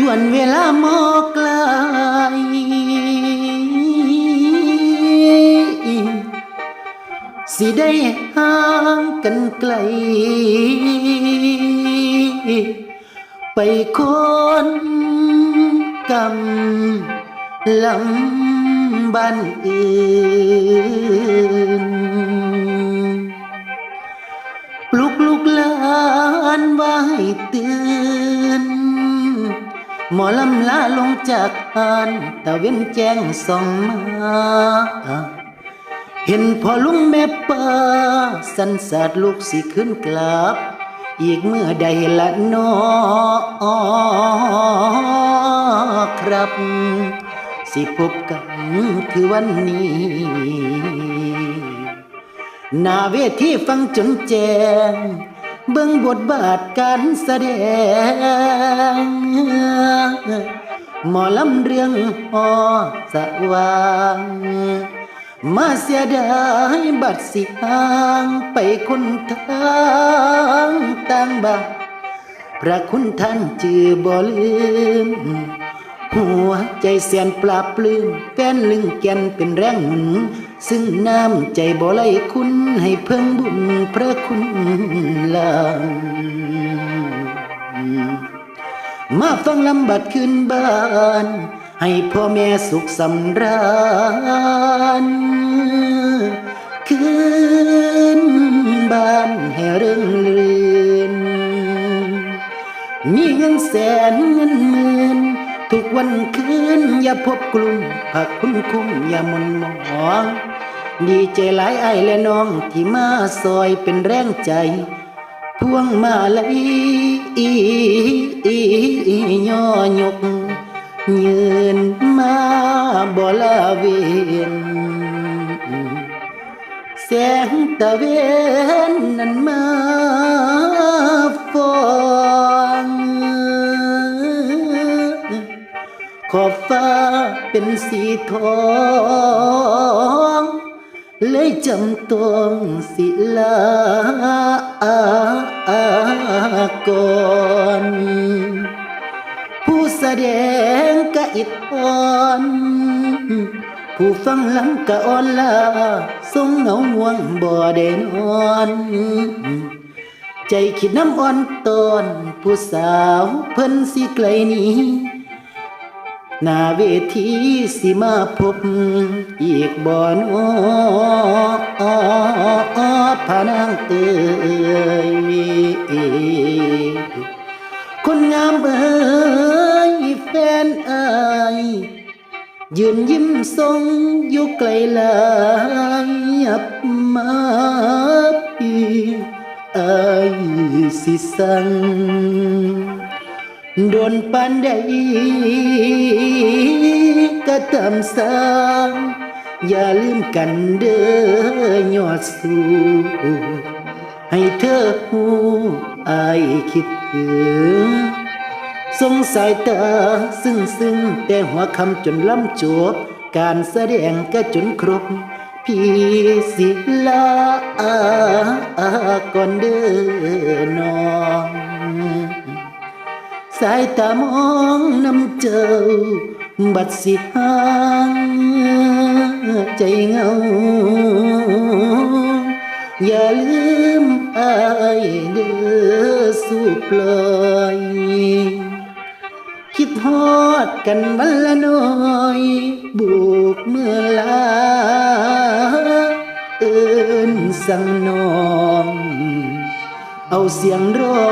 จวนเวลาหมอกไกลสิได้ห่างกันไกล ไปคนกำลำบ้านอื่น ปลุกลูกหลานไว้ตื่น หมอลำลาลงจากอ่านตะเว้นแจ้งส่องมา เห็นพ่อลุงแม่ป้าสันสาดลูกสิขึ้นกลับ อีกเมื่อใดละนอครับ สิพบกันคือวันนี้นาเวทีฟังจนแจงเบิ่งบทบาทการแสดง หมอลำเรื่องหอสว่างมาเสียดายบัดสิห่างไปคนทางต่างบาพระคุณท่านจือบ่ลืม หัวใจเสียนปลาปลื้มแฟนลึงแกนเป็นแรงหนุน ซึ่งน้ำใจบ่ไหลคุณให้เพิ่งบุญพระคุณลาง มาฟังลำบัดขึ้นบ้าน ให้พ่อแม่สุขสำราญคืนบ้านให้เรื่องเรือนมีเงินแสนเงินหมื่นทุกวันคืนอย่าพบกลุ่มผักคุณคุ้มอย่าหมนหมอง ดีใจหลายไอ้และน้องที่มาซอยเป็นแรงใจ พวงมาลัยอีอีอีย่อยก ยืนมาบ่ละเวนแสงตะเวนนั้นมาฟองขอบฟ้าเป็นสีทอง เลยจำต้องศิลากรผู้แสดงกะอิดอ่อนผู้ฟังลำกะอ่อนลาทรงเหงาห่วงบ่ได้นอน ใจคิดน้ำอ่อนตอน ผู้สาวเพิ่นสิไกลนี้ หน้าเวทีสิมาพบ อีกบ่อนอพานางเอ่ยคนงามเอ่ยแฟนอายยืนยิ้มทรงอยู่ไกลลายยับมาพี่อายสิสัง โดนปานใดก็ตามสร้างอย่าลืมกันเด้อยอดสู้ให้เธอหูอายคิดถึงสงสายตาซึ่งซึ่งแต่หัวคำจนล้ำจบการแสดงก็จนครบ พี่สิลาก่อนเด้อน้อง สายตามองน้ำเจ้า บัดสิหางใจเงา อย่าลืมอายเด้อสู้ปล่อยคิดฮอดกันวันละน้อย บุกเมื่อลา เอินสั่งนอง เอาเสียงร้อ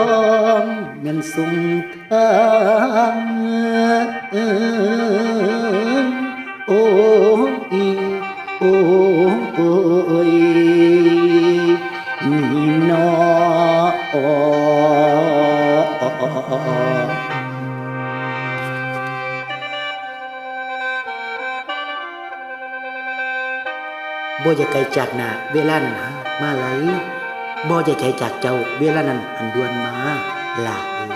ง เงินส่งทางโอ้ยโอ้ยนี่นอบ่จะไกลจากหนาเวลานั้นมาไหลบ่จะไกลจากเจ้าเวลานั้นอันดวนมา ลาเอ้ย